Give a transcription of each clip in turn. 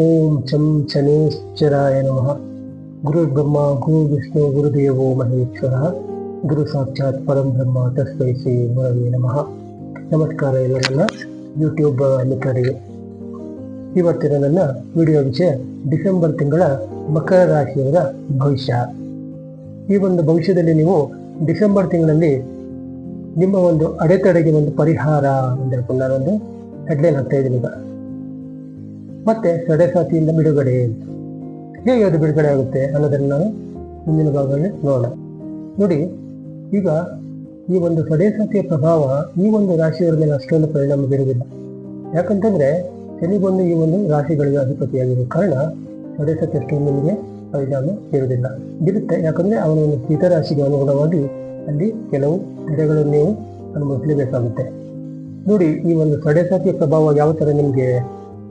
ಓಂ ಚಂ ಚನೇಶ್ವರಾಯ ನಮಃ. ಗುರು ಬ್ರಹ್ಮ, ಗುರು ವಿಷ್ಣು, ಗುರುದೇವೋ ಮಹೇಶ್ವರ, ಗುರು ಸಾಕ್ಷಾತ್ ಪರಂ ಬ್ರಹ್ಮ ತಸ್ಮೈ ಶ್ರೀ ಗುರವೇ ನಮಃ. ನಮಸ್ಕಾರ ಎಲ್ಲರನ್ನ ಯೂಟ್ಯೂಬ್ ಮಿತ್ರರಿಗೆ ಇವತ್ತಿನ ನನ್ನ ವಿಡಿಯೋ ವಿಷಯ ಡಿಸೆಂಬರ್ ತಿಂಗಳ ಮಕರ ರಾಶಿಯವರ ಭವಿಷ್ಯ. ಈ ಒಂದು ಭವಿಷ್ಯದಲ್ಲಿ ನೀವು ಡಿಸೆಂಬರ್ ತಿಂಗಳಲ್ಲಿ ನಿಮ್ಮ ಒಂದು ಅಡೆತಡೆಗೆ ಒಂದು ಪರಿಹಾರ ಅಂತ ಹೇಳ್ಕೊಂಡು ನಾನೊಂದು ಹೆಡ್ಲೈನ್ ಹಾಕ್ತಾ ಇದ್ದೀನಿ ಈಗ. ಮತ್ತೆ ಸಡೆಸಾತಿಯಿಂದ ಬಿಡುಗಡೆ ಹೇಗೆ ಅದು ಬಿಡುಗಡೆ ಆಗುತ್ತೆ ಅನ್ನೋದನ್ನು ನಾನು ಮುಂದಿನ ಭಾಗದಲ್ಲಿ ನೋಡೋಣ. ನೋಡಿ, ಈಗ ಈ ಒಂದು ಸಡೆಸಾತಿಯ ಪ್ರಭಾವ ಈ ಒಂದು ರಾಶಿಯವರ ಮೇಲೆ ಅಷ್ಟೊಂದು ಪರಿಣಾಮ ಬೀರುವುದಿಲ್ಲ. ಯಾಕಂತಂದ್ರೆ ಶನಿ ಬಂದು ಈ ಒಂದು ರಾಶಿಗಳಿಗೆ ಅಧಿಪತಿಯಾಗಿರುವ ಕಾರಣ ಸಡೆಸತಿ ಅಷ್ಟೊಂದು ನಿಮಗೆ ಪರಿಣಾಮ ಬೀರುವುದಿಲ್ಲ. ಬೀರುತ್ತೆ, ಯಾಕಂದ್ರೆ ಅವನ ಒಂದು ಸ್ಥಿತರಾಶಿಗೆ ಅನುಗುಣವಾಗಿ ಅಲ್ಲಿ ಕೆಲವು ತೆರೆಗಳನ್ನು ನೀವು ಅನುಭವಿಸಲೇಬೇಕಾಗುತ್ತೆ. ನೋಡಿ, ಈ ಒಂದು ಸಡೆಸಾತಿಯ ಪ್ರಭಾವ ಯಾವ ಥರ ನಿಮಗೆ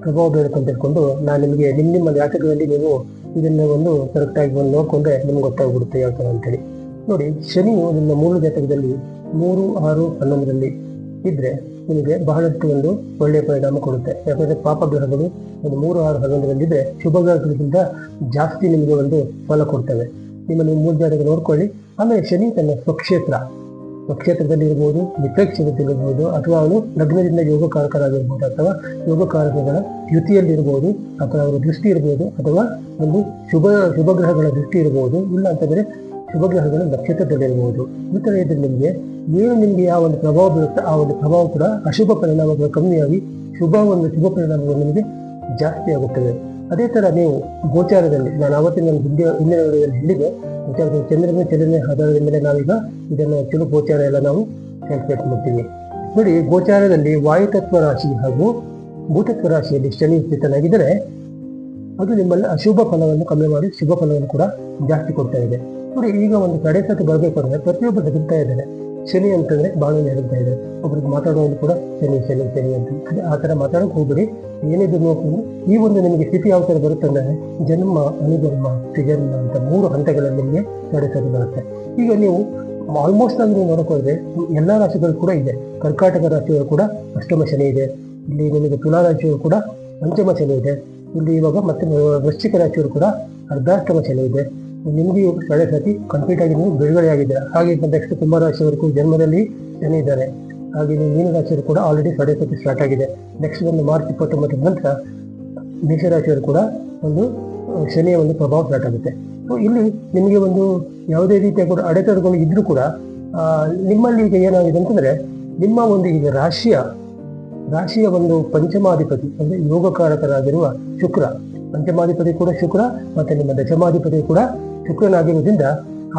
ಪ್ರಭಾವ ಬೀರುತ್ತೆ ಅಂತ ಹೇಳ್ಕೊಂಡು ನಾನು ನಿಮಗೆ ನಿಮ್ಮ ನಿಮ್ಮ ಜಾತಕದಲ್ಲಿ ನೀವು ಇದನ್ನ ಒಂದು ಕರೆಕ್ಟಾಗಿ ಬಂದು ನೋಡ್ಕೊಂಡ್ರೆ ನಿಮ್ಗೆ ಗೊತ್ತಾಗ್ಬಿಡುತ್ತೆ ಯಾವ ಥರ ಅಂತೇಳಿ. ನೋಡಿ, ಶನಿಯು ನಿಮ್ಮ ಮೂಲ ಜಾತಕದಲ್ಲಿ ಮೂರು, ಆರು, ಹನ್ನೊಂದರಲ್ಲಿ ಇದ್ರೆ ನಿಮಗೆ ಬಹಳಷ್ಟು ಒಂದು ಒಳ್ಳೆಯ ಪರಿಣಾಮ ಕೊಡುತ್ತೆ. ಯಾಕಂದ್ರೆ ಪಾಪ ಗ್ರಹಗಳು ಒಂದು ಮೂರು, ಆರು ಹನ್ನೊಂದರಲ್ಲಿದ್ದರೆ ಶುಭ ಗ್ರಹಗಳಿಗಿಂತ ಜಾಸ್ತಿ ನಿಮಗೆ ಒಂದು ಫಲ ಕೊಡ್ತವೆ. ನಿಮ್ಮ ನೀವು ಮೂಲ ಜಾತಕ ನೋಡ್ಕೊಳ್ಳಿ. ಆಮೇಲೆ ಶನಿ ತನ್ನ ಸ್ವಕ್ಷೇತ್ರ ಸ್ವಕ್ಷೇತ್ರದಲ್ಲಿ ಇರ್ಬೋದು ವಿಪಕ್ಷೇತ್ರದಲ್ಲಿರ್ಬೋದು ಅಥವಾ ಅವನು ಲಗ್ನದಿಂದ ಯೋಗಕಾರಕರಾಗಿರ್ಬೋದು, ಅಥವಾ ಯೋಗ ಕಾರಕಗಳ ಯುತಿಯಲ್ಲಿ ಯುತಿಯಲ್ಲಿರ್ಬೋದು ಅಥವಾ ಅವರ ದೃಷ್ಟಿ ಇರ್ಬೋದು, ಅಥವಾ ಒಂದು ಶುಭ ಶುಭ ಗ್ರಹಗಳ ದೃಷ್ಟಿ ಇರ್ಬೋದು, ಇಲ್ಲ ಅಂತಂದರೆ ಶುಭ ಗ್ರಹಗಳ ನಕ್ಷತ್ರದಲ್ಲಿರ್ಬೋದು. ಈ ಥರ ಇದ್ರೆ ನಿಮಗೆ ಏನು ನಿಮಗೆ ಯಾವ ಒಂದು ಪ್ರಭಾವ ಬೀಳುತ್ತೆ ಆ ಒಂದು ಪ್ರಭಾವ ಕೂಡ ಅಶುಭ ಪರಿಣಾಮಗಳು ಕಮ್ಮಿಯಾಗಿ ಶುಭ ಒಂದು ಶುಭ ಪರಿಣಾಮಗಳು ನಿಮಗೆ ಜಾಸ್ತಿ ಆಗುತ್ತವೆ. ಅದೇ ಥರ ನೀವು ಗೋಚಾರದಲ್ಲಿ, ನಾನು ಆವತ್ತಿನ ನನ್ನ ಹಿಂದೆ, ಹಿಂದಿನ ವಿಡಿಯೋದಲ್ಲಿ ಹೇಳಿದೆ, ಗೋಚಾರದಲ್ಲಿ ಚಂದ್ರನೇ ಚಲನೆ ಆಧಾರದ ಮೇಲೆ ನಾವೀಗ ಇದನ್ನು ಚಲು ಗೋಚಾರ ಎಲ್ಲ ನಾವು ಕ್ಯಾಲ್ಕುಲೇಟ್ ಮಾಡ್ತೀವಿ. ನೋಡಿ, ಗೋಚಾರದಲ್ಲಿ ವಾಯುತತ್ವ ರಾಶಿ ಹಾಗೂ ಭೂತತ್ವ ರಾಶಿಯಲ್ಲಿ ಶನಿ ಸ್ಥಿತನಾಗಿದ್ದರೆ, ಅದು ನಿಮ್ಮಲ್ಲಿ ಅಶುಭ ಫಲವನ್ನು ಕಮ್ಮಿ ಮಾಡಿ, ಶುಭ ಫಲವನ್ನು ಕೂಡ ಜಾಸ್ತಿ ಕೊಡ್ತಾ ಇದೆ. ನೋಡಿ, ಈಗ ಒಂದು ಕಡೆ ಸತಿ ಬರಬೇಕು ಅಂದರೆ ಪ್ರತಿಯೊಬ್ಬರು ಹೆದರ್ತಾ ಇದ್ದಾರೆ ಶನಿ ಅಂತಂದ್ರೆ ಬಹಳ ಹೇಳ್ತಾ ಇದೆ. ಒಬ್ರಿಗೆ ಮಾತಾಡೋದು ಕೂಡ ಶನಿ ಶನಿ ಶನಿ ಅಂತ. ಅದೇ ಆ ಥರ ಮಾತಾಡೋಕೆ ಹೋಗ್ಬಿಡಿ. ಏನಿದ್ರು ನೋಡ್ಕೊಂಡು, ಈ ಒಂದು ನಿಮಗೆ ಸ್ಥಿತಿ ಯಾವ ಥರ ಬರುತ್ತೆ ಅಂದರೆ ಜನ್ಮ, ಅನುಜನ್ಮ, ತ್ರಿಜನ್ಮ ಅಂತ ಮೂರು ಹಂತಗಳಲ್ಲಿ ನಿಮಗೆ ನಡೆಸೋದು ಬರುತ್ತೆ. ಈಗ ನೀವು ಆಲ್ಮೋಸ್ಟ್ ಆಗಿ ನೀವು ನೋಡೋಕೋದ್ರೆ ಎಲ್ಲ ರಾಶಿಗಳು ಕೂಡ ಇದೆ. ಕರ್ಕಾಟಕ ರಾಶಿಗಳು ಕೂಡ ಅಷ್ಟಮ ಶನಿ ಇದೆ. ಇಲ್ಲಿ ನಿಮಗೆ ತುಲಾ ರಾಶಿಯವರು ಕೂಡ ಪಂಚಮ ಶನಿ ಇದೆ. ಇಲ್ಲಿ ಇವಾಗ ಮತ್ತೆ ವೃಶ್ಚಿಕ ರಾಶಿಯವರು ಕೂಡ ಅರ್ಧಾಷ್ಟಮ ಶನಿ ಇದೆ. ನಿಮಗೆ ಇವಾಗ ಕಳೆ ಸತಿ ಕಂಪ್ಲೀಟ್ ಆಗಿ ನೀವು ಬಿಡುಗಡೆ ಆಗಿದೆ ಹಾಗೆ ನೆಕ್ಸ್ಟ್ ರಾಶಿಯವರೆಗೂ ಜನ್ಮದಲ್ಲಿ ಜನ ಇದ್ದಾರೆ. ಹಾಗೆ ನೀವು ಮೀನರಾಶಿಯವರು ಕೂಡ ಆಲ್ರೆಡಿ ಕಡೆ ಸತಿ ಸ್ಟಾರ್ಟ್ ಆಗಿದೆ. ನೆಕ್ಸ್ಟ್ ಒಂದು ಮಾರ್ಚ್ ಇಪ್ಪತ್ತೊಂಬತ್ತರ ನಂತರ ಮೇಷರಾಶಿಯವರು ಕೂಡ ಒಂದು ಶನಿಯ ಒಂದು ಪ್ರಭಾವ ಸ್ಟಾರ್ಟ್ ಆಗುತ್ತೆ. ಇಲ್ಲಿ ನಿಮಗೆ ಒಂದು ಯಾವುದೇ ರೀತಿಯ ಕೂಡ ಅಡೆತಡೆಗಳು ಇದ್ದರೂ ಕೂಡ ನಿಮ್ಮಲ್ಲಿ ಈಗ ಏನಾಗಿದೆ ಅಂತಂದ್ರೆ ನಿಮ್ಮ ಒಂದು ಈಗ ರಾಶಿಯ ರಾಶಿಯ ಒಂದು ಪಂಚಮಾಧಿಪತಿ, ಅಂದ್ರೆ ಯೋಗಕಾರಕರಾಗಿರುವ ಶುಕ್ರ. ಪಂಚಮಾಧಿಪತಿ ಕೂಡ ಶುಕ್ರ, ಮತ್ತು ನಿಮ್ಮ ದಶಮಾಧಿಪತಿ ಕೂಡ ಶುಕ್ರನಾಗಿರೋದ್ರಿಂದ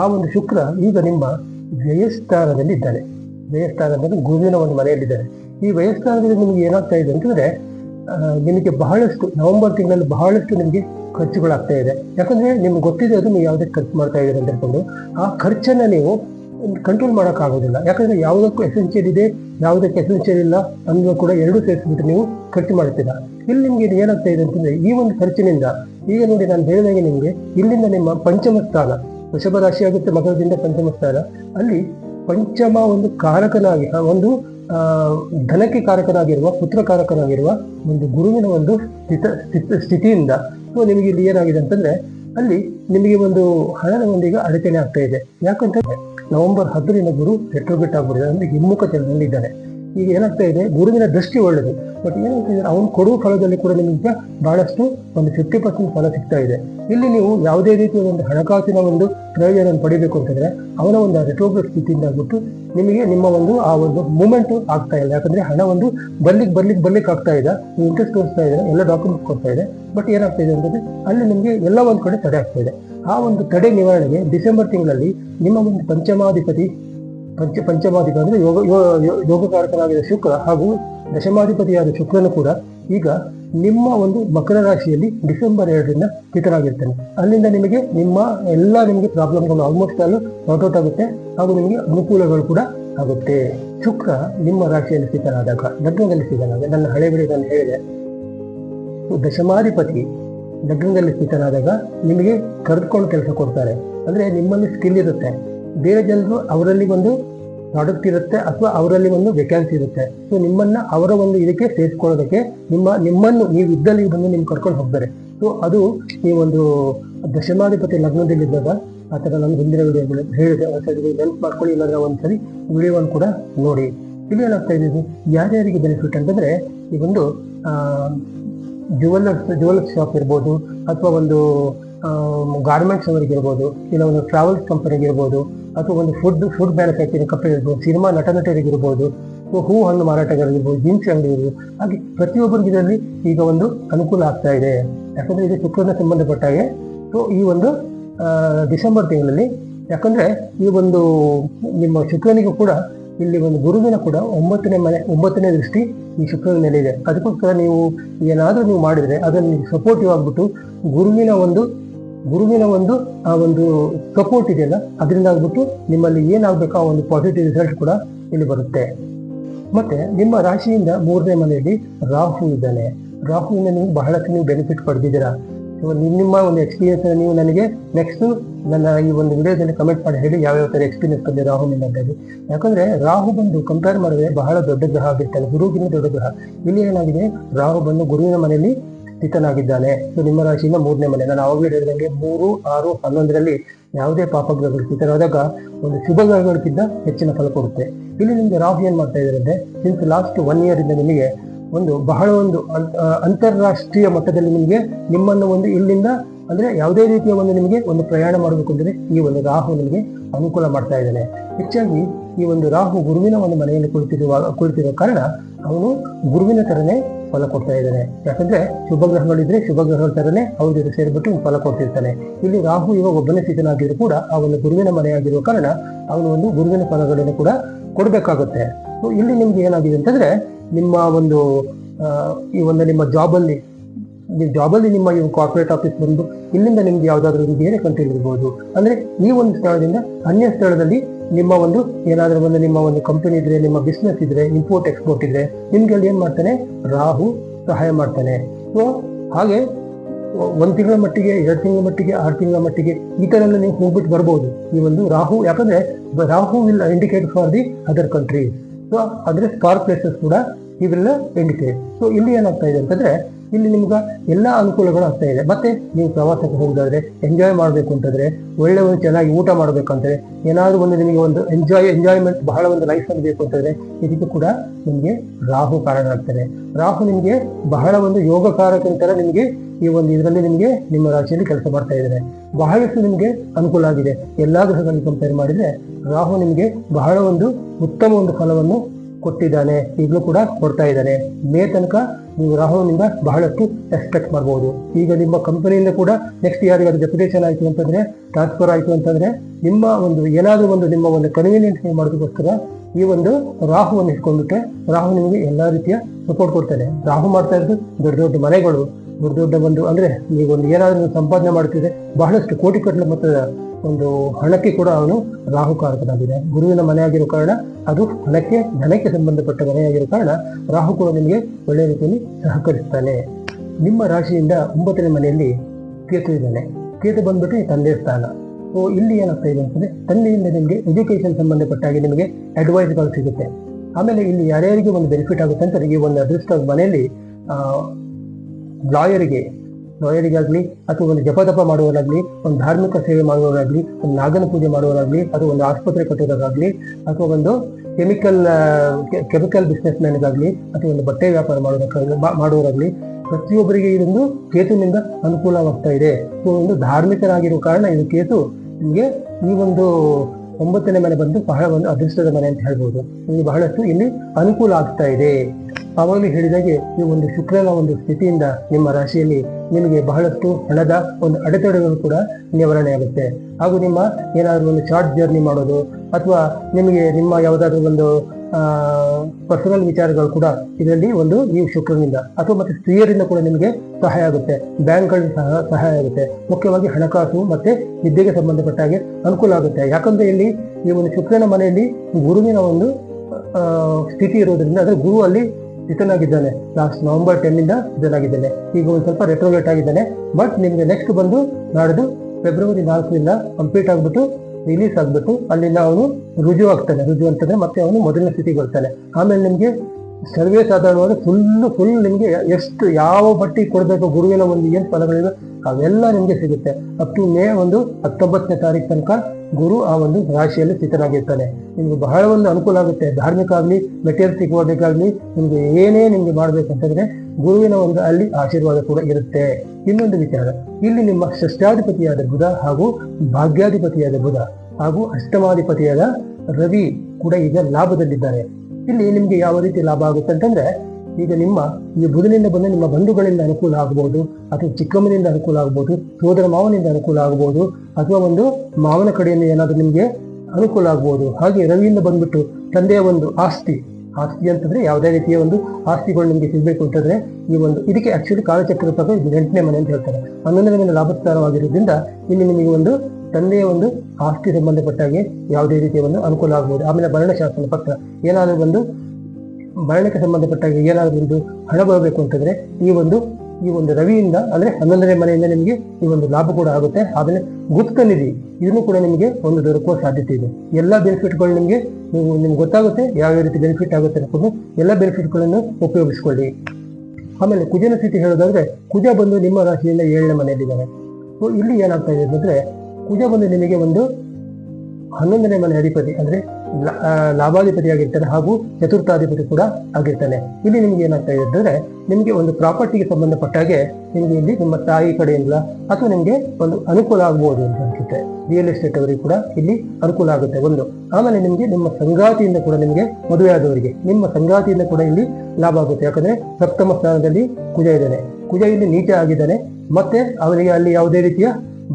ಆ ಒಂದು ಶುಕ್ರ ಈಗ ನಿಮ್ಮ ವ್ಯಯಸ್ಥಾನದಲ್ಲಿ ಇದ್ದಾನೆ ವ್ಯಯಸ್ಥಾನದಲ್ಲಿ ಗುರುವಿನ ಒಂದು ಮನೆಯಲ್ಲಿದ್ದಾನೆ. ಈ ವ್ಯಯಸ್ಥಾನದಲ್ಲಿ ನಿಮಗೆ ಏನಾಗ್ತಾ ಇದೆ ಅಂತಂದರೆ ನಿಮಗೆ ಬಹಳಷ್ಟು ನವೆಂಬರ್ ತಿಂಗಳಲ್ಲಿ ಬಹಳಷ್ಟು ನಿಮಗೆ ಖರ್ಚುಗಳಾಗ್ತಾ ಇದೆ. ಯಾಕಂದರೆ ನಿಮ್ಗೆ ಗೊತ್ತಿದೆ ಅದು ನೀವು ಯಾವುದೇ ಖರ್ಚು ಮಾಡ್ತಾ ಇದ್ದೀರಿ ಅಂತ ಹೇಳ್ಕೊಂಡು ಆ ಖರ್ಚನ್ನು ನೀವು ಕಂಟ್ರೋಲ್ ಮಾಡೋಕ್ಕಾಗೋದಿಲ್ಲ. ಯಾಕಂದ್ರೆ ಯಾವುದಕ್ಕೂ ಎಸೆನ್ಷಿಯಲ್ ಇದೆ, ಯಾವುದಕ್ಕೆ ಎಸೆನ್ಷಿಯಲ್ ಇಲ್ಲ ಅನ್ನೋದು ಕೂಡ ಎರಡೂ ಸೇರಿಸ್ಬಿಟ್ಟು ನೀವು ಖರ್ಚು ಮಾಡ್ತೀರಾ. ಇಲ್ಲಿ ನಿಮಗೆ ಇದು ಏನಾಗ್ತಾ ಇದೆ ಅಂತಂದ್ರೆ ಈ ಒಂದು ಖರ್ಚಿನಿಂದ, ಈಗ ನೋಡಿ ನಾನು ಹೇಳಿದಾಗೆ ನಿಮಗೆ, ಇಲ್ಲಿಂದ ನಿಮ್ಮ ಪಂಚಮ ಸ್ಥಾನ, ವೃಷಭ ರಾಶಿ ಆಗುತ್ತೆ, ಮಕರದಿಂದ ಪಂಚಮ ಸ್ಥಾನ. ಅಲ್ಲಿ ಪಂಚಮ ಒಂದು ಕಾರಕನಾಗಿ ಒಂದು ಧನಕ್ಕೆ ಕಾರಕನಾಗಿರುವ, ಪುತ್ರ ಕಾರಕನಾಗಿರುವ ಒಂದು ಗುರುವಿನ ಒಂದು ಸ್ಥಿತ ಸ್ಥಿತ, ಸ್ಥಿತಿಯಿಂದ, ಸೊ ನಿಮಗೆ ಇಲ್ಲಿ ಏನಾಗಿದೆ ಅಂತಂದ್ರೆ, ಅಲ್ಲಿ ನಿಮಗೆ ಒಂದು ಹಣದ ಒಂದೀಗ ಅಡಚಣೆ ಆಗ್ತಾ ಇದೆ. ಯಾಕಂತಂದ್ರೆ ನವೆಂಬರ್ ಹತ್ತರಿಂದ ಗುರು ರೆಟ್ರೋಗೇಟ್ ಆಗ್ಬಿಟ್ಟಿದೆ ಅಂದ್ರೆ ಹಿಮ್ಮುಖ ಚಲನದಲ್ಲಿದ್ದಾರೆ ಈಗ ಏನಾಗ್ತಾ ಇದೆ, ಗುರುವಿನ ದೃಷ್ಟಿ ಒಳ್ಳೆಯದು ಬಟ್ ಏನಾಗ್ತಾ ಇದೆ, ಅವನು ಕೊಡುವ ಫಲದಲ್ಲಿ ಕೂಡ ನಿಮಗೆ ಬಹಳಷ್ಟು ಒಂದು ಫಿಫ್ಟಿ ಪರ್ಸೆಂಟ್ ಫಲ ಸಿಗ್ತಾ ಇದೆ. ಇಲ್ಲಿ ನೀವು ಯಾವುದೇ ರೀತಿಯ ಒಂದು ಹಣಕಾಸಿನ ಒಂದು ಪ್ರಯೋಜನ ಪಡಿಬೇಕು ಅಂತಂದರೆ, ಅವನ ಒಂದು ರೆಟ್ರೋಗ್ರೇಟ್ ಸ್ಥಿತಿಯಿಂದ ಆಗ್ಬಿಟ್ಟು ನಿಮಗೆ ನಿಮ್ಮ ಒಂದು ಆ ಒಂದು ಮೂಮೆಂಟ್ ಆಗ್ತಾ ಇಲ್ಲ. ಯಾಕಂದ್ರೆ ಹಣ ಒಂದು ಬರ್ಲಿಕ್ಕೆ ಬರ್ಲಿಕ್ಕೆ ಬರ್ಲಿಕ್ಕೆ ಆಗ್ತಾ ಇದೆ. ಇಂಟ್ರೆಸ್ಟ್ ತೋರಿಸ್ತಾ ಇದೆ ಎಲ್ಲ ಡಾಕ್ಯುಮೆಂಟ್ಸ್ ಕೊಡ್ತಾ ಇದೆ. ಬಟ್ ಏನಾಗ್ತಾ ಇದೆ ಅಂತಂದ್ರೆ, ಅಲ್ಲಿ ನಿಮಗೆ ಎಲ್ಲ ಒಂದು ಕಡೆ ತಡೆ ಆಗ್ತಾ ಇದೆ. ಆ ಒಂದು ತಡೆ ನಿವಾರಣೆಗೆ ಡಿಸೆಂಬರ್ ತಿಂಗಳಲ್ಲಿ ನಿಮ್ಮ ಒಂದು ಪಂಚಮಾಧಿಪತಿ ಪಂಚ ಪಂಚಮಾಧಿಪ ಅಂದರೆ ಯೋಗ ಯೋಗಕಾರಕನಾಗಿದ್ದ ಶುಕ್ರ ಹಾಗೂ ದಶಮಾಧಿಪತಿಯಾದ ಶುಕ್ರನು ಕೂಡ ಈಗ ನಿಮ್ಮ ಒಂದು ಮಕರ ರಾಶಿಯಲ್ಲಿ ಡಿಸೆಂಬರ್ ಎರಡರಿಂದ ಸ್ಥಿತರಾಗಿರ್ತಾನೆ ಅಲ್ಲಿಂದ ನಿಮಗೆ ನಿಮ್ಮ ಎಲ್ಲ ನಿಮಗೆ ಪ್ರಾಬ್ಲಮ್ಗಳು ಆಲ್ಮೋಸ್ಟ್ ಆಲ್ ಔಟ್ ಆಗುತ್ತೆ ಹಾಗೂ ನಿಮಗೆ ಅನುಕೂಲಗಳು ಕೂಡ ಆಗುತ್ತೆ. ಶುಕ್ರ ನಿಮ್ಮ ರಾಶಿಯಲ್ಲಿ ಸ್ಥಿತನಾದಾಗ, ಲಗ್ನದಲ್ಲಿ ಸ್ಥಿತನಾದಾಗ, ನನ್ನ ಹಳೆ ಬಿಡಿ ನಾನು ಹೇಳಿದೆ. ದಶಮಾಧಿಪತಿ ಲಗ್ನದಲ್ಲಿ ಸ್ಥಿತನಾದಾಗ ನಿಮಗೆ ಕರೆದುಕೊಂಡು ಕೆಲಸ ಕೊಡ್ತಾರೆ. ಅಂದ್ರೆ ನಿಮ್ಮಲ್ಲಿ ಸ್ಕಿಲ್ ಇರುತ್ತೆ. ಬೇರೆ ಜನರು ಅವರಲ್ಲಿ ಒಂದು ಪ್ರಾಡಕ್ಟ್ ಇರುತ್ತೆ ಅಥವಾ ಅವರಲ್ಲಿ ಒಂದು ವೇಕೆನ್ಸಿ ಇರುತ್ತೆ. ಸೊ ನಿಮ್ಮನ್ನು ಅವರ ಒಂದು ಇದಕ್ಕೆ ಸೇರಿಸ್ಕೊಳ್ಳೋದಕ್ಕೆ ನಿಮ್ಮ, ನಿಮ್ಮನ್ನು ನೀವು ಇದ್ದಲ್ಲಿ ಬಂದು ನಿಮ್ಗೆ ಕರ್ಕೊಂಡು ಹೋಗ್ತಾರೆ. ಸೊ ಅದು ಈ ಒಂದು ದಶಮಾಧಿಪತಿ ಲಗ್ನದಲ್ಲಿದ್ದಾಗ ಆ ಥರ ನಾನು ಹಿಂದಿನ ವಿಡಿಯೋಗಳು ಹೇಳಿದೆ. ಒಂದ್ಸರಿ ನೆನ್ಪು ಮಾಡ್ಕೊಳ್ಳಿ, ಇಲ್ಲಾಂದ್ರೆ ಒಂದ್ಸರಿ ವಿಡಿಯೋವನ್ನು ಕೂಡ ನೋಡಿ. ಇಲ್ಲಿ ಏನಾಗ್ತಾ ಇದ್ದೀವಿ ಯಾರ್ಯಾರಿಗೆ ಬೆನಿಫಿಟ್ ಅಂತಂದರೆ, ಈ ಒಂದು ಜುವೆಲ್ಲರ್ಸ್ ಜುವೆಲ್ಲರ್ಸ್ ಶಾಪ್ ಇರ್ಬೋದು, ಅಥವಾ ಒಂದು ಗಾರ್ಮೆಂಟ್ಸ್ ಅವರಿಗಿರ್ಬೋದು ಇಲ್ಲ ಒಂದು ಟ್ರಾವೆಲ್ಸ್ ಕಂಪನಿಗಿರ್ಬೋದು ಅಥವಾ ಒಂದು ಫುಡ್ ಫುಡ್ ಮ್ಯಾನುಫ್ಯಾಕ್ಚರಿಂಗ್ ಇರ್ಬೋದು ಸಿನಿಮಾ ನಟ ನಟರಿಗಿರ್ಬೋದು ಹೂ ಹಣ್ಣು ಮಾರಾಟಗಾರರಿರ್ಬೋದು, ಜೀನ್ಸ್ ಅಂಗಡಿ ಇರ್ಬೋದು ಹಾಗೆ ಪ್ರತಿಯೊಬ್ಬರಿಗೆ ಇದರಲ್ಲಿ ಈಗ ಒಂದು ಅನುಕೂಲ ಆಗ್ತಾ ಇದೆ. ಯಾಕಂದ್ರೆ ಇದು ಶುಕ್ರನ ಸಂಬಂಧಪಟ್ಟ ಹಾಗೆ. ಸೊ ಈ ಒಂದು ಡಿಸೆಂಬರ್ ತಿಂಗಳಲ್ಲಿ, ಯಾಕಂದ್ರೆ ಈ ಒಂದು ನಿಮ್ಮ ಶುಕ್ರನಿಗೂ ಕೂಡ ಇಲ್ಲಿ ಒಂದು ಗುರುವಿನ ಕೂಡ ಒಂಬತ್ತನೇ ಮನೆ, ಒಂಬತ್ತನೇ ದೃಷ್ಟಿ ಈ ಶುಕ್ರನ ಮೇಲೆ ಇದೆ ಅದಕ್ಕೋಸ್ಕರ ನೀವು ಏನಾದರೂ ನೀವು ಮಾಡಿದರೆ ಅದನ್ನು ಸಪೋರ್ಟಿವ್ ಆಗ್ಬಿಟ್ಟು ಗುರುವಿನ ಒಂದು ಗುರುವಿನ ಒಂದು, ಆ ಒಂದು ಸಪೋರ್ಟ್ ಇದೆಯಲ್ಲ, ಅದರಿಂದ ಆಗ್ಬಿಟ್ಟು ನಿಮ್ಮಲ್ಲಿ ಏನಾಗಬೇಕು ಆ ಒಂದು ಪಾಸಿಟಿವ್ ರಿಸಲ್ಟ್ ಕೂಡ ಇಲ್ಲಿ ಬರುತ್ತೆ. ಮತ್ತೆ ನಿಮ್ಮ ರಾಶಿಯಿಂದ ಮೂರನೇ ಮನೆಯಲ್ಲಿ ರಾಹು ಇದ್ದಾನೆ. ರಾಹುವಿನ ನೀವು ಬಹಳಷ್ಟು ನೀವು ಬೆನಿಫಿಟ್ ಪಡೆದಿದ್ದೀರಾ. ನಿಮ್ಮ ಒಂದು ಎಕ್ಸ್ಪೀರಿಯನ್ಸ್ ನೀವು ನನಗೆ ನೆಕ್ಸ್ಟ್ ನನ್ನ ಈ ಒಂದು ವಿಡಿಯೋದಲ್ಲಿ ಕಮೆಂಟ್ ಮಾಡಿ ಹೇಳಿ ಯಾವ್ಯಾವ ಥರ ಎಕ್ಸ್ಪೀರಿಯನ್ಸ್ ಬಂದಿದೆ ರಾಹು ಹೇಳಿ ಯಾಕಂದ್ರೆ ರಾಹು ಬಂದು ಕಂಪೇರ್ ಮಾಡಿದ್ರೆ ಬಹಳ ದೊಡ್ಡ ಗ್ರಹ ಆಗಿರ್ತಾನೆ ಗುರುಗಿನ ದೊಡ್ಡ ಗ್ರಹ. ಇಲ್ಲಿ ಏನಾಗಿದೆ, ರಾಹು ಬಂದು ಗುರುವಿನ ಮನೆಯಲ್ಲಿ ಸ್ಥಿತನಾಗಿದ್ದಾನೆ ಸೊ, ನಿಮ್ಮ ರಾಶಿಯಿಂದ ಮೂರನೇ ಮನೆ ನಾನು ಆವಾಗಲೇ ಹೇಳಿದಂಗೆ ಮೂರು, ಆರು, ಹನ್ನೊಂದರಲ್ಲಿ ಯಾವುದೇ ಪಾಪಗ್ರಹಗಳು ಸ್ಥಿತರಾದಾಗ ಒಂದು ಶುಭ ಗ್ರಹಗಳಿಗಿಂತ ಹೆಚ್ಚಿನ ಫಲ ಕೊಡುತ್ತೆ. ಇಲ್ಲಿ ನಿಮಗೆ ರಾಹು ಏನು ಮಾಡ್ತಾ ಇದ್ದಾರೆ ಸಿನ್ಸ್ ಲಾಸ್ಟ್ ಒನ್ ಇಯರ್ ಇಂದ ನಿಮಗೆ ಒಂದು ಬಹಳ ಒಂದು ಅಂತಾರಾಷ್ಟ್ರೀಯ ಮಟ್ಟದಲ್ಲಿ ನಿಮಗೆ ನಿಮ್ಮನ್ನು ಒಂದು ಇಲ್ಲಿಂದ ಅಂದ್ರೆ ಯಾವುದೇ ರೀತಿಯ ಒಂದು ನಿಮಗೆ ಒಂದು ಪ್ರಯಾಣ ಮಾಡಬೇಕು ಅಂದರೆ ಈ ಒಂದು ರಾಹು ನಿಮಗೆ ಅನುಕೂಲ ಮಾಡ್ತಾ ಇದ್ದಾನೆ. ಹೆಚ್ಚಾಗಿ ಈ ಒಂದು ರಾಹು ಗುರುವಿನ ಒಂದು ಮನೆಯಲ್ಲಿ ಕುಳಿತಿರುವ ಕುಳಿತಿರೋ ಕಾರಣ ಅವನು ಗುರುವಿನ ತರನೇ ಫಲ ಕೊಡ್ತಾ ಇದ್ದಾನೆ. ಯಾಕಂದ್ರೆ ಶುಭ ಗ್ರಹಗಳಿದ್ರೆ ಶುಭ ಗ್ರಹಗಳ ತರನೇ ಅವ್ರ ಜೊತೆ ಸೇರಿಬಿಟ್ಟು ಫಲ ಕೊಡ್ತಿರ್ತಾನೆ. ಇಲ್ಲಿ ರಾಹು ಇವಾಗ ಒಬ್ಬನೇ ಸ್ಥಿತನಾಗಿದ್ರು ಕೂಡ ಅವನು ಗುರುವಿನ ಮನೆಯಾಗಿರುವ ಕಾರಣ ಅವನು ಒಂದು ಗುರುವಿನ ಫಲಗಳನ್ನು ಕೂಡ ಕೊಡಬೇಕಾಗುತ್ತೆ. ಇಲ್ಲಿ ನಿಮ್ಗೆ ಏನಾಗಿದೆ ಅಂತಂದ್ರೆ ನಿಮ್ಮ ಒಂದು ಈ ಒಂದು ನಿಮ್ಮ ಜಾಬಲ್ಲಿ ನೀವು ಜಾಬಲ್ಲಿ ನಿಮ್ಮ ಈ ಕಾರ್ಪೊರೇಟ್ ಆಫೀಸ್ ಬಂದು ಇಲ್ಲಿಂದ ನಿಮ್ಗೆ ಯಾವುದಾದ್ರೂ ಬೇರೆ ಕಂಟ್ರಿ ಇರ್ಬೋದು. ಅಂದ್ರೆ ಈ ಒಂದು ಸ್ಥಳದಿಂದ ಅನ್ಯ ಸ್ಥಳದಲ್ಲಿ ನಿಮ್ಮ ಒಂದು ಏನಾದರೂ ಒಂದು ನಿಮ್ಮ ಒಂದು ಕಂಪನಿ ಇದ್ರೆ, ನಿಮ್ಮ ಬಿಸ್ನೆಸ್ ಇದ್ರೆ ಇಂಪೋರ್ಟ್ ಎಕ್ಸ್ಪೋರ್ಟ್ ಇದ್ರೆ, ನಿಮ್ಗೆ ಏನು ಮಾಡ್ತಾನೆ? ರಾಹು ಸಹಾಯ ಮಾಡ್ತಾನೆ. ಸೊ ಹಾಗೆ ಒಂದ್ ತಿಂಗಳ ಮಟ್ಟಿಗೆ, ಎರಡು ತಿಂಗಳ ಮಟ್ಟಿಗೆ, ಆರು ತಿಂಗಳ ಮಟ್ಟಿಗೆ ಈ ತರ ಎಲ್ಲ ನೀವು ಹೋಗ್ಬಿಟ್ಟು ಬರ್ಬೋದು. ಈ ಒಂದು ರಾಹು, ಯಾಕಂದ್ರೆ Rahu will indicate for the other countries so ಅಂದ್ರೆ ಸ್ಟಾರ್ ಪ್ಲೇಸಸ್ ಕೂಡ ಇವೆಲ್ಲ ಇಂಡಿಕೇಟ್ ಸೊ ಇಲ್ಲಿ ಏನಾಗ್ತಾ ಇದೆ ಅಂತಂದ್ರೆ, ಇಲ್ಲಿ ನಿಮ್ಗೆ ಎಲ್ಲ ಅನುಕೂಲಗಳು ಆಗ್ತಾ ಇದೆ. ಮತ್ತೆ ನೀವು ಪ್ರವಾಸಕ್ಕೆ ಹೋಗೋದಾದ್ರೆ ಎಂಜಾಯ್ ಮಾಡಬೇಕು ಅಂತಂದ್ರೆ, ಒಳ್ಳೆ ಒಂದು ಚೆನ್ನಾಗಿ ಊಟ ಮಾಡಬೇಕಂದ್ರೆ ಏನಾದರೂ ಒಂದು ನಿಮಗೆ ಒಂದು ಎಂಜಾಯ್ ಎಂಜಾಯ್ಮೆಂಟ್ ಬಹಳ ಒಂದು ಲೈಫ್ ಅಲ್ಲಿ ಬೇಕು ಅಂತಂದ್ರೆ, ಇದಕ್ಕೆ ಕೂಡ ನಿಮಗೆ ರಾಹು ಕಾರಣ ಆಗ್ತದೆ. ರಾಹು ನಿಮಗೆ ಬಹಳ ಒಂದು ಯೋಗಕಾರಕ ಕಾರಕಂತರ ನಿಮಗೆ ಈ ಒಂದು ಇದರಲ್ಲಿ ನಿಮಗೆ ನಿಮ್ಮ ರಾಶಿಯಲ್ಲಿ ಕೆಲಸ ಮಾಡ್ತಾ ಇದ್ದಾರೆ ಬಹಳಷ್ಟು ನಿಮಗೆ ಅನುಕೂಲ ಆಗಿದೆ. ಎಲ್ಲ ಗ್ರಹಗಳಿಗೆ ಕಂಪೇರ್ ಮಾಡಿದರೆ, ರಾಹು ನಿಮಗೆ ಬಹಳ ಒಂದು ಉತ್ತಮ ಒಂದು ಫಲವನ್ನು ಕೊಟ್ಟಿದ್ದಾನೆ, ಈಗಲೂ ಕೂಡ ಕೊಡ್ತಾ ಇದ್ದಾನೆ. ಮೇ ತನಕ ನೀವು ರಾಹುಲ್ನಿಂದ ಬಹಳಷ್ಟು ಎಕ್ಸ್ಪೆಕ್ಟ್ ಮಾಡಬಹುದು ಈಗ ನಿಮ್ಮ ಕಂಪನಿಯಿಂದ ಕೂಡ ನೆಕ್ಸ್ಟ್ ಯಾರಿಗಾದ್ರು ಡೆಪ್ಯುಟೇಷನ್ ಆಯಿತು ಅಂತಂದ್ರೆ ಟ್ರಾನ್ಸ್ಫರ್ ಆಯಿತು ಅಂತಂದ್ರೆ, ನಿಮ್ಮ ಒಂದು ಏನಾದರೂ ಒಂದು ನಿಮ್ಮ ಒಂದು ಕನ್ವೀನಿಯನ್ಸ್ ಮಾಡೋದಕ್ಕೋಸ್ಕರ ಈ ಒಂದು ರಾಹುವನ್ನು ಇಟ್ಕೊಂಡ್ಬಿಟ್ಟೆ ರಾಹು ನಿಮಗೆ ಎಲ್ಲ ರೀತಿಯ ಸಪೋರ್ಟ್ ಕೊಡ್ತಾನೆ. ರಾಹು ಮಾಡ್ತಾ ಇರೋದು ದೊಡ್ಡ ದೊಡ್ಡ ಮನೆಗಳು, ದೊಡ್ಡ ದೊಡ್ಡ ಒಂದು ಅಂದರೆ ನೀವು ಒಂದು ಏನಾದರೂ ಸಂಪಾದನೆ ಮಾಡ್ತಿದ್ರೆ ಬಹಳಷ್ಟು ಕೋಟಿ ಕಟ್ಟಲೆ ಮೊತ್ತದ ಒಂದು ಹಣಕ್ಕೆ ಕೂಡ ಅವನು ರಾಹುಕಾರಕನಾಗಿದೆ ಗುರುವಿನ ಮನೆಯಾಗಿರೋ ಕಾರಣ ಅದು ಹಣಕ್ಕೆ, ಧನಕ್ಕೆ ಸಂಬಂಧಪಟ್ಟ ಮನೆಯಾಗಿರೋ ಕಾರಣ ರಾಹು ಕೂಡ ನಿಮಗೆ ಒಳ್ಳೆಯ ರೀತಿಯಲ್ಲಿ ಸಹಕರಿಸ್ತಾನೆ. ನಿಮ್ಮ ರಾಶಿಯಿಂದ ಒಂಬತ್ತನೇ ಮನೆಯಲ್ಲಿ ಕೇತು ಇದ್ದಾನೆ. ಕೇತು ಬಂದ್ಬಿಟ್ಟು ತಂದೆ ಸ್ಥಾನ. ಸೊ ಇಲ್ಲಿ ಏನಾಗ್ತಾ ಇದೆ ಅಂತಂದ್ರೆ ತಂದೆಯಿಂದ ನಿಮಗೆ ಎಜುಕೇಶನ್ ಸಂಬಂಧಪಟ್ಟ ಹಾಗೆ ನಿಮಗೆ ಅಡ್ವೈಸ್ಗಳು ಸಿಗುತ್ತೆ. ಆಮೇಲೆ ಇಲ್ಲಿ ಯಾರ್ಯಾರಿಗೆ ಒಂದು ಬೆನಿಫಿಟ್ ಆಗುತ್ತೆ ಅಂತ ಈ ಒಂದು ಅದೃಷ್ಟ ಮನೆಯಲ್ಲಿ ಲಾಯರಿಗೆ ಲಾಯರಿಗಾಗ್ಲಿ ಅಥವಾ ಒಂದು ಜಪದಪ ಮಾಡುವವರಾಗಲಿ, ಒಂದು ಧಾರ್ಮಿಕ ಸೇವೆ ಮಾಡುವವರಾಗಲಿ, ಒಂದು ನಾಗನ ಪೂಜೆ ಮಾಡುವವರಾಗಲಿ, ಅಥವಾ ಒಂದು ಆಸ್ಪತ್ರೆ ಕಟ್ಟೋದಾಗಲಿ ಅಥವಾ ಒಂದು ಕೆಮಿಕಲ್ ಕೆಮಿಕಲ್ ಬಿಸ್ನೆಸ್ ಮ್ಯಾನ್ಗಾಗಲಿ ಅಥವಾ ಒಂದು ಬಟ್ಟೆ ವ್ಯಾಪಾರ ಮಾಡೋದಕ್ಕಾಗಲಿ ಮಾಡುವವರಾಗಲಿ, ಪ್ರತಿಯೊಬ್ಬರಿಗೆ ಇದೊಂದು ಕೇತುವಿನಿಂದ ಅನುಕೂಲವಾಗ್ತಾ ಇದೆ. ಸೊ, ಒಂದು ಧಾರ್ಮಿಕರಾಗಿರೋ ಕಾರಣ ಇದು ಕೇತು ನಿಮಗೆ ಈ ಒಂದು ಒಂಬತ್ತನೇ ಮನೆ ಬಂದು ಬಹಳ ಒಂದು ಅದೃಷ್ಟದ ಮನೆ ಅಂತ ಹೇಳ್ಬೋದು. ನಿಮಗೆ ಬಹಳಷ್ಟು ಇಲ್ಲಿ ಅನುಕೂಲ ಆಗ್ತಾ ಇದೆ. ಆವಾಗಲೇ ಹೇಳಿದಾಗೆ, ಈ ಒಂದು ಶುಕ್ರನ ಒಂದು ಸ್ಥಿತಿಯಿಂದ ನಿಮ್ಮ ರಾಶಿಯಲ್ಲಿ ನಿಮಗೆ ಬಹಳಷ್ಟು ಹಣದ ಒಂದು ಅಡೆತಡೆಗಳು ಕೂಡ ನಿವಾರಣೆ ಆಗುತ್ತೆ. ಹಾಗೂ ನಿಮ್ಮ ಏನಾದರೂ ಒಂದು ಶಾರ್ಟ್ ಜರ್ನಿ ಮಾಡೋದು, ಅಥವಾ ನಿಮಗೆ ನಿಮ್ಮ ಯಾವುದಾದ್ರೂ ಒಂದು ಪರ್ಸನಲ್ ವಿಚಾರಗಳು ಕೂಡ ಇದರಲ್ಲಿ ಒಂದು ನೀವು ಶುಕ್ರನಿಂದ ಅಥವಾ ಮತ್ತೆ ಸ್ತ್ರೀಯರಿಂದ ಕೂಡ ನಿಮಗೆ ಸಹಾಯ ಆಗುತ್ತೆ. ಬ್ಯಾಂಕ್ಗಳಿಂದ ಸಹ ಸಹಾಯ ಆಗುತ್ತೆ. ಮುಖ್ಯವಾಗಿ ಹಣಕಾಸು ಮತ್ತೆ ವಿದ್ಯೆಗೆ ಸಂಬಂಧಪಟ್ಟ ಹಾಗೆ ಅನುಕೂಲ ಆಗುತ್ತೆ. ಯಾಕಂದ್ರೆ ಇಲ್ಲಿ ಈ ಒಂದು ಶುಕ್ರನ ಮನೆಯಲ್ಲಿ ಗುರುವಿನ ಒಂದು ಸ್ಥಿತಿ ಇರೋದ್ರಿಂದ ಅಂದರೆ ಗುರು ಅಲ್ಲಿ ಸ್ಥಿತನಾಗಿದ್ದಾನೆ ಲಾಸ್ಟ್ ನವೆಂಬರ್ ಟೆನ್ ಇಂದ ಸ್ಥಿತನಾಗಿದ್ದಾನೆ ಈಗ ಒಂದು ಸ್ವಲ್ಪ ರೆಟ್ರೋಗೇಟ್ ಆಗಿದ್ದಾನೆ. ಬಟ್ ನಿಮಗೆ ನೆಕ್ಸ್ಟ್ ಬಂದು ನಾಡಿದ್ದು ಫೆಬ್ರವರಿ ನಾಲ್ಕರಿಂದ ಕಂಪ್ಲೀಟ್ ಆಗ್ಬಿಟ್ಟು ರಿಲೀಸ್ ಆಗ್ಬಿಟ್ಟು ಅಲ್ಲಿಂದ ಅವನು ರುಜು ಆಗ್ತಾನೆ ರುಜು ಅಂತಂದ್ರೆ ಮತ್ತೆ ಅವನು ಮೊದಲನೇ ಸ್ಥಿತಿಗೆ ಬರ್ತಾನೆ. ಆಮೇಲೆ ನಿಮ್ಗೆ ಸರ್ವೇ ಸಾಧಾರಣವಾಗಿ ಫುಲ್ ಫುಲ್ ನಿಮಗೆ ಎಷ್ಟು ಯಾವ ಪಟ್ಟಿ ಕೊಡಬೇಕು, ಗುರುವಿನ ಒಂದು ಏನು ಫಲಗಳಿವೆ, ಅವೆಲ್ಲ ನಿಮಗೆ ಸಿಗುತ್ತೆ. ಅಪ್ ಟು ಮೇ ಒಂದು ಹತ್ತೊಂಬತ್ತನೇ ತಾರೀಕು ತನಕ ಗುರು ಆ ಒಂದು ರಾಶಿಯಲ್ಲಿ ಸ್ಥಿತನಾಗಿರ್ತಾನೆ. ನಿಮಗೆ ಬಹಳ ಒಂದು ಅನುಕೂಲ ಆಗುತ್ತೆ. ಧಾರ್ಮಿಕ ಆಗಲಿ ಮೆಟೀರಿಯಲ್ ಸಿಗುವುದಕ್ಕಾಗ್ಲಿ ನಿಮಗೆ ಏನೇ ನಿಮ್ಗೆ ಮಾಡ್ಬೇಕಂತಂದ್ರೆ ಗುರುವಿನ ಒಂದು ಅಲ್ಲಿ ಆಶೀರ್ವಾದ ಕೂಡ ಇರುತ್ತೆ. ಇನ್ನೊಂದು ವಿಚಾರ, ಇಲ್ಲಿ ನಿಮ್ಮ ಷಷ್ಠಾಧಿಪತಿಯಾದ ಬುಧ ಹಾಗೂ ಭಾಗ್ಯಾಧಿಪತಿಯಾದ ಬುಧ ಹಾಗೂ ಅಷ್ಟಮಾಧಿಪತಿಯಾದ ರವಿ ಕೂಡ ಈಗ ಲಾಭದಲ್ಲಿದ್ದಾರೆ. ಇಲ್ಲಿ ನಿಮ್ಗೆ ಯಾವ ರೀತಿ ಲಾಭ ಆಗುತ್ತೆ ಅಂತಂದ್ರೆ, ಈಗ ನಿಮ್ಮ ಈ ಬುಧನಿಂದ ಬಂದ ನಿಮ್ಮ ಬಂಧುಗಳಿಂದ ಅನುಕೂಲ ಆಗ್ಬೋದು, ಅಥವಾ ಚಿಕ್ಕಮ್ಮನಿಂದ ಅನುಕೂಲ ಆಗ್ಬೋದು, ಸೋದರ ಮಾವನಿಂದ ಅನುಕೂಲ ಆಗ್ಬೋದು, ಅಥವಾ ಒಂದು ಮಾವನ ಕಡೆಯಿಂದ ಏನಾದರೂ ನಿಮ್ಗೆ ಅನುಕೂಲ ಆಗ್ಬೋದು. ಹಾಗೆ ರವಿಯಿಂದ ಬಂದ್ಬಿಟ್ಟು ತಂದೆಯ ಒಂದು ಆಸ್ತಿ ಆಸ್ತಿ ಅಂತಂದ್ರೆ ಯಾವುದೇ ರೀತಿಯ ಒಂದು ಆಸ್ತಿಗಳು ನಿಮಗೆ ಸಿಗಬೇಕು ಅಂತಂದ್ರೆ, ಈ ಒಂದು ಇದಕ್ಕೆ ಆಕ್ಚುಲಿ ಕಾಲಚಕ್ರ ಪ್ರಕಾರ ಇದು ಎಂಟನೇ ಮನೆ ಅಂತ ಹೇಳ್ತಾರೆ. ಹನ್ನೊಂದನೇ ಮನೆ ಲಾಭಸ್ಥಾನವಾಗಿರೋದ್ರಿಂದ ಇಲ್ಲಿ ನಿಮಗೆ ಒಂದು ತಂದೆಯ ಒಂದು ಆಸ್ತಿ ಸಂಬಂಧಪಟ್ಟಾಗೆ ಯಾವುದೇ ರೀತಿಯ ಒಂದು ಅನುಕೂಲ ಆಗ್ಬೋದು. ಆಮೇಲೆ ಭರಣಶಾಸ್ತ್ರ ಪತ್ರ. ಏನಾದರೂ ಒಂದು ಭರಣಕ್ಕೆ ಸಂಬಂಧಪಟ್ಟಾಗ ಏನಾದರೂ ಒಂದು ಹಣ ಬರಬೇಕು ಅಂತಂದ್ರೆ ಈ ಒಂದು ಈ ಒಂದು ರವಿಯಿಂದ, ಅಂದರೆ ಹನ್ನೊಂದನೇ ಮನೆಯಿಂದ ನಿಮಗೆ ಈ ಒಂದು ಲಾಭ ಕೂಡ ಆಗುತ್ತೆ. ಆಮೇಲೆ ಗುಪ್ತ ನಿಧಿ, ಇದನ್ನು ಕೂಡ ನಿಮಗೆ ಒಂದು ದೊರಕುವ ಸಾಧ್ಯತೆ ಇದೆ. ಎಲ್ಲ ಬೆನಿಫಿಟ್ಗಳು ನಿಮಗೆ, ನೀವು, ನಿಮ್ಗೆ ಗೊತ್ತಾಗುತ್ತೆ ಯಾವ ರೀತಿ ಬೆನಿಫಿಟ್ ಆಗುತ್ತೆ ಅನ್ಕೊಂಡು ಎಲ್ಲ ಬೆನಿಫಿಟ್ಗಳನ್ನು ಉಪಯೋಗಿಸ್ಕೊಳ್ಳಿ. ಆಮೇಲೆ ಕುಜನ ಸ್ಥಿತಿ ಹೇಳೋದಾದ್ರೆ, ಕುಜ ಬಂದು ನಿಮ್ಮ ರಾಶಿಯಿಂದ ಏಳನೇ ಮನೆಯಲ್ಲಿದ್ದಾರೆ. ಸೊ, ಇಲ್ಲಿ ಏನಾಗ್ತಾ ಇದೆ ಅಂತಂದ್ರೆ ಕುಜ ಬಂದು ನಿಮಗೆ ಒಂದು ಹನ್ನೊಂದನೇ ಮನೆ ಅಧಿಪತಿ ಅಂದ್ರೆ ಲಾಭಾಧಿಪತಿ ಆಗಿರ್ತಾನೆ ಹಾಗೂ ಚತುರ್ಥಾಧಿಪತಿ ಕೂಡ ಆಗಿರ್ತಾನೆ. ಇಲ್ಲಿ ನಿಮ್ಗೆ ಏನಾಗ್ತಾ ಇದೆ ಅಂದರೆ ನಿಮಗೆ ಒಂದು ಪ್ರಾಪರ್ಟಿಗೆ ಸಂಬಂಧಪಟ್ಟ ಹಾಗೆ ನಿಮಗೆ ಇಲ್ಲಿ ನಿಮ್ಮ ತಾಯಿ ಕಡೆಯಿಂದ ಅಥವಾ ನಿಮಗೆ ಒಂದು ಅನುಕೂಲ ಆಗ್ಬೋದು ಅಂತ ಅನ್ಸುತ್ತೆ. ರಿಯಲ್ ಎಸ್ಟೇಟ್ ಅವರಿಗೆ ಕೂಡ ಇಲ್ಲಿ ಅನುಕೂಲ ಆಗುತ್ತೆ ಒಂದು. ಆಮೇಲೆ ನಿಮಗೆ ನಿಮ್ಮ ಸಂಗಾತಿಯಿಂದ ಕೂಡ ನಿಮಗೆ ಮದುವೆ ಆದವರಿಗೆ ನಿಮ್ಮ ಸಂಗಾತಿಯಿಂದ ಕೂಡ ಇಲ್ಲಿ ಲಾಭ ಆಗುತ್ತೆ. ಯಾಕಂದ್ರೆ ಸಪ್ತಮ ಸ್ಥಾನದಲ್ಲಿ ಕುಜ ಇದ್ದಾನೆ. ಕುಜ ಇಲ್ಲಿ ನೀಚ ಆಗಿದ್ದಾನೆ. ಮತ್ತೆ ಅವರಿಗೆ ಅಲ್ಲಿ ಯಾವುದೇ ರೀತಿಯ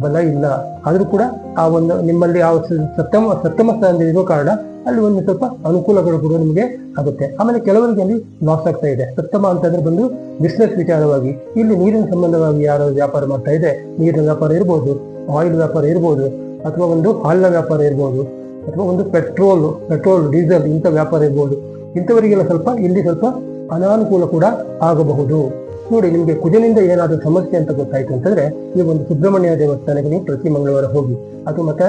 ಬಲ ಇಲ್ಲ. ಆದರೂ ಕೂಡ ಆ ಒಂದು ನಿಮ್ಮಲ್ಲಿ ಆ ಸತ್ತಮ ಸತ್ತಮ ಸಪ್ತಮ ಸ್ಥಾನದಲ್ಲಿ ಇರೋ ಕಾರಣ ಅಲ್ಲಿ ಒಂದು ಸ್ವಲ್ಪ ಅನುಕೂಲಗಳು ಕೂಡ ನಿಮಗೆ ಆಗುತ್ತೆ. ಆಮೇಲೆ ಕೆಲವರಿಗೆ ಅಲ್ಲಿ ಲಾಸ್ ಆಗ್ತಾ ಇದೆ. ಸಪ್ತಮ ಅಂತಂದ್ರೆ ಬಂದು ಬಿಸ್ನೆಸ್ ವಿಚಾರವಾಗಿ, ಇಲ್ಲಿ ನೀರಿನ ಸಂಬಂಧವಾಗಿ ಯಾರು ವ್ಯಾಪಾರ ಮಾಡ್ತಾ ಇದೆ. ನೀರಿನ ವ್ಯಾಪಾರ ಇರ್ಬೋದು ಆಯಿಲ್ ವ್ಯಾಪಾರ ಇರ್ಬೋದು, ಅಥವಾ ಒಂದು ಹಾಲಿನ ವ್ಯಾಪಾರ ಇರ್ಬೋದು, ಅಥವಾ ಒಂದು ಪೆಟ್ರೋಲ್ ಪೆಟ್ರೋಲ್ ಡೀಸೆಲ್ ಇಂಥ ವ್ಯಾಪಾರ ಇರ್ಬೋದು. ಇಂಥವರಿಗೆಲ್ಲ ಸ್ವಲ್ಪ ಇಲ್ಲಿ ಸ್ವಲ್ಪ ಅನಾನುಕೂಲ ಕೂಡ ಆಗಬಹುದು. ನೋಡಿ, ನಿಮಗೆ ಕುಜನಿಂದ ಏನಾದರೂ ಸಮಸ್ಯೆ ಅಂತ ಗೊತ್ತಾಯ್ತು ಅಂತಂದ್ರೆ, ನೀವು ಒಂದು ಸುಬ್ರಹ್ಮಣ್ಯ ದೇವಸ್ಥಾನಕ್ಕೆ ನೀವು ಪ್ರತಿ ಮಂಗಳವಾರ ಹೋಗಿ, ಅದು ಮತ್ತೆ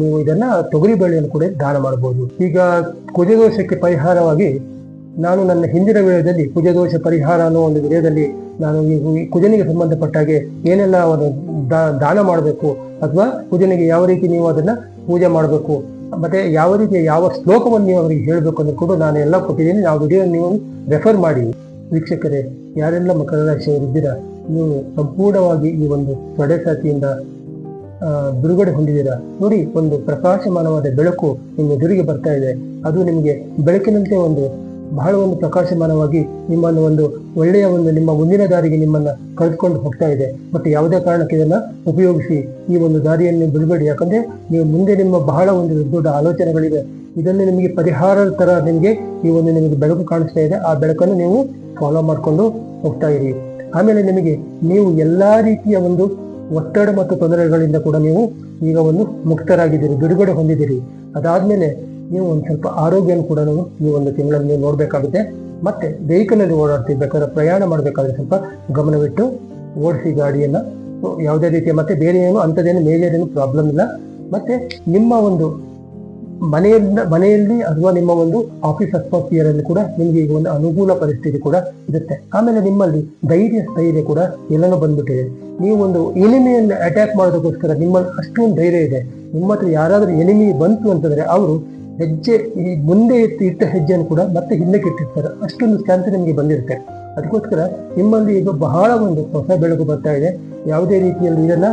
ನೀವು ಇದನ್ನ ತೊಗರಿ ಬೇಳೆಯನ್ನು ಕೂಡ ದಾನ ಮಾಡಬಹುದು. ಈಗ ಕುಜದೋಷಕ್ಕೆ ಪರಿಹಾರವಾಗಿ ನಾನು ನನ್ನ ಹಿಂದಿನ ವಿಡಿಯೋದಲ್ಲಿ ಕುಜದೋಷ ಪರಿಹಾರ ಅನ್ನೋ ಒಂದು ವಿಡಿಯೋದಲ್ಲಿ ನಾನು ಈ ಕುಜನಿಗೆ ಸಂಬಂಧಪಟ್ಟ ಹಾಗೆ ಏನೆಲ್ಲ ಒಂದು ದಾನ ಮಾಡಬೇಕು, ಅಥವಾ ಕುಜನಿಗೆ ಯಾವ ರೀತಿ ನೀವು ಅದನ್ನ ಪೂಜೆ ಮಾಡಬೇಕು, ಮತ್ತೆ ಯಾವ ರೀತಿ ಯಾವ ಶ್ಲೋಕವನ್ನು ನೀವು ಅವರಿಗೆ ಹೇಳಬೇಕು ಅನ್ನೋದು ಕೂಡ ನಾನು ಎಲ್ಲ ಕೊಟ್ಟಿದ್ದೀನಿ. ಆ ವಿಡಿಯೋ ನೀವು ರೆಫರ್ ಮಾಡಿ. ವೀಕ್ಷಕರೇ, ಯಾರೆಲ್ಲ ಮಕರ ರಾಶಿಯವರಿದ್ದೀರಾ ನೀವು ಸಂಪೂರ್ಣವಾಗಿ ಈ ಒಂದು ತೊಡೆಸಾತಿಯಿಂದ ಬಿಡುಗಡೆ ಹೊಂದಿದ್ದೀರಾ? ನೋಡಿ, ಒಂದು ಪ್ರಕಾಶಮಾನವಾದ ಬೆಳಕು ನಿಮ್ಮ ಎದುರಿಗೆ ಬರ್ತಾ ಇದೆ. ಅದು ನಿಮಗೆ ಬೆಳಕಿನಂತೆ ಒಂದು ಬಹಳ ಒಂದು ಪ್ರಕಾಶಮಾನವಾಗಿ ನಿಮ್ಮನ್ನು ಒಂದು ಒಳ್ಳೆಯ ಒಂದು ನಿಮ್ಮ ಮುಂದಿನ ದಾರಿಗೆ ನಿಮ್ಮನ್ನು ಕಳೆದುಕೊಂಡು ಹೋಗ್ತಾ ಇದೆ. ಮತ್ತು ಯಾವುದೇ ಕಾರಣಕ್ಕೆ ಇದನ್ನು ಉಪಯೋಗಿಸಿ ಈ ಒಂದು ದಾರಿಯನ್ನು ಬಿಡಬೇಡಿ. ಯಾಕಂದ್ರೆ ನೀವು ಮುಂದೆ ನಿಮ್ಮ ಬಹಳ ಒಂದು ದೊಡ್ಡ ಆಲೋಚನೆಗಳಿವೆ. ಇದನ್ನು ನಿಮಗೆ ಪರಿಹಾರದ ತರ ನಿಮಗೆ ಈ ಒಂದು ನಿಮಗೆ ಬೆಳಕು ಕಾಣಿಸ್ತಾ ಇದೆ. ಆ ಬೆಳಕನ್ನು ನೀವು ಫಾಲೋ ಮಾಡಿಕೊಂಡು ಹೋಗ್ತಾ ಇರಿ. ಆಮೇಲೆ ನಿಮಗೆ ನೀವು ಎಲ್ಲಾ ರೀತಿಯ ಒಂದು ಒತ್ತಡ ಮತ್ತು ತೊಂದರೆಗಳಿಂದ ಕೂಡ ನೀವು ಈಗ ಒಂದು ಮುಕ್ತರಾಗಿದ್ದೀರಿ, ಬಿಡುಗಡೆ ಹೊಂದಿದ್ದೀರಿ. ಅದಾದ್ಮೇಲೆ ನೀವು ಒಂದು ಸ್ವಲ್ಪ ಆರೋಗ್ಯನ ಕೂಡ ನೀವು ಈ ಒಂದು ತಿಂಗಳಲ್ಲಿ ನೀವು ನೋಡಬೇಕಾಗುತ್ತೆ. ಮತ್ತೆ ವೆಹಿಕಲಲ್ಲಿ ಓಡಾಡ್ತಿರ್ಬೇಕಾದ್ರೆ ಪ್ರಯಾಣ ಮಾಡಬೇಕಾದ್ರೆ ಸ್ವಲ್ಪ ಗಮನವಿಟ್ಟು ಓಡಿಸಿ ಗಾಡಿಯನ್ನು. ಯಾವುದೇ ರೀತಿಯ ಮತ್ತೆ ಬೇರೆ ಏನು ಅಂಥದ್ದೇನು ಮೇಜರ್ ಏನು ಪ್ರಾಬ್ಲಮ್ ಇಲ್ಲ. ಮತ್ತೆ ನಿಮ್ಮ ಒಂದು ಮನೆಯಿಂದ, ಮನೆಯಲ್ಲಿ ಅಥವಾ ನಿಮ್ಮ ಒಂದು ಆಫೀಸ್ ಅಟ್ಮಾಸ್ಫಿಯರ್ ಅಲ್ಲಿ ಕೂಡ ನಿಮಗೆ ಈಗ ಒಂದು ಅನುಕೂಲ ಪರಿಸ್ಥಿತಿ ಕೂಡ ಇರುತ್ತೆ. ಆಮೇಲೆ ನಿಮ್ಮಲ್ಲಿ ಧೈರ್ಯ, ಸ್ಥೈರ್ಯ ಕೂಡ ಎಲ್ಲನೂ ಬಂದ್ಬಿಟ್ಟಿದೆ. ನೀವು ಒಂದು ಎನಿಮಿಯನ್ನು ಅಟ್ಯಾಕ್ ಮಾಡೋದಕ್ಕೋಸ್ಕರ ನಿಮ್ಮಲ್ಲಿ ಅಷ್ಟೊಂದು ಧೈರ್ಯ ಇದೆ. ನಿಮ್ಮ ಹತ್ರ ಯಾರಾದರೂ ಎನಿಮಿ ಬಂತು ಅಂತಂದರೆ ಅವರು ಹೆಜ್ಜೆ, ಈ ಮುಂದೆ ಎತ್ತಿ ಇಟ್ಟ ಹೆಜ್ಜೆಯನ್ನು ಕೂಡ ಮತ್ತೆ ಹಿಂದಕ್ಕೆ ಇಟ್ಟಿರ್ತಾರೆ ಅಷ್ಟೊಂದು ಸ್ಟ್ರಾಂತ್ ನಿಮಗೆ ಬಂದಿರುತ್ತೆ. ಅದಕ್ಕೋಸ್ಕರ ನಿಮ್ಮಲ್ಲಿ ಈಗ ಬಹಳ ಒಂದು ಹೊಸ ಬೆಳಕು ಬರ್ತಾ ಇದೆ. ಯಾವುದೇ ರೀತಿಯಲ್ಲಿ ಇದನ್ನು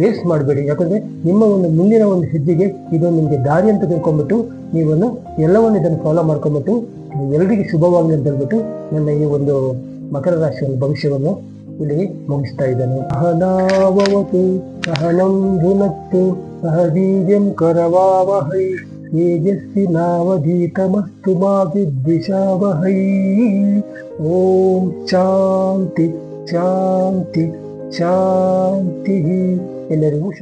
ವೇಸ್ಟ್ ಮಾಡಬೇಡಿ. ಯಾಕಂದರೆ ನಿಮ್ಮ ಒಂದು ಮುಂದಿನ ಒಂದು ಹೆಜ್ಜೆಗೆ ಇದು ನಿಮಗೆ ದಾರಿ ಅಂತ ತಿಳ್ಕೊಂಬಿಟ್ಟು ನೀವನ್ನು ಎಲ್ಲವನ್ನು ಇದನ್ನು ಫಾಲೋ ಮಾಡ್ಕೊಂಬಿಟ್ಟು ಎಲ್ಲರಿಗೆ ಶುಭವಾಗಲಿ ಅಂತ ಹೇಳ್ಬಿಟ್ಟು ನನ್ನ ಈ ಒಂದು ಮಕರ ರಾಶಿಯ ಭವಿಷ್ಯವನ್ನು ಇಲ್ಲಿ ಮುಗಿಸ್ತಾ ಇದ್ದೇನೆ. ಸಹನಾವತು ಸಹನಂ ಭುನಕ್ತು ಸಹ ಬೀಜಂ ಕರವಾವಹೈ. ತೇಜಸ್ವಿ ನಾವಧೀತಮಸ್ತು ಮಾ ವಿದ್ವಿಷಾವಹೈ ಓಂ ಶಾಂತಿ ಶಾಂತಿ ಶಾಂತಿ ಎಲ್ಲರಿಗೂ ಶುಭ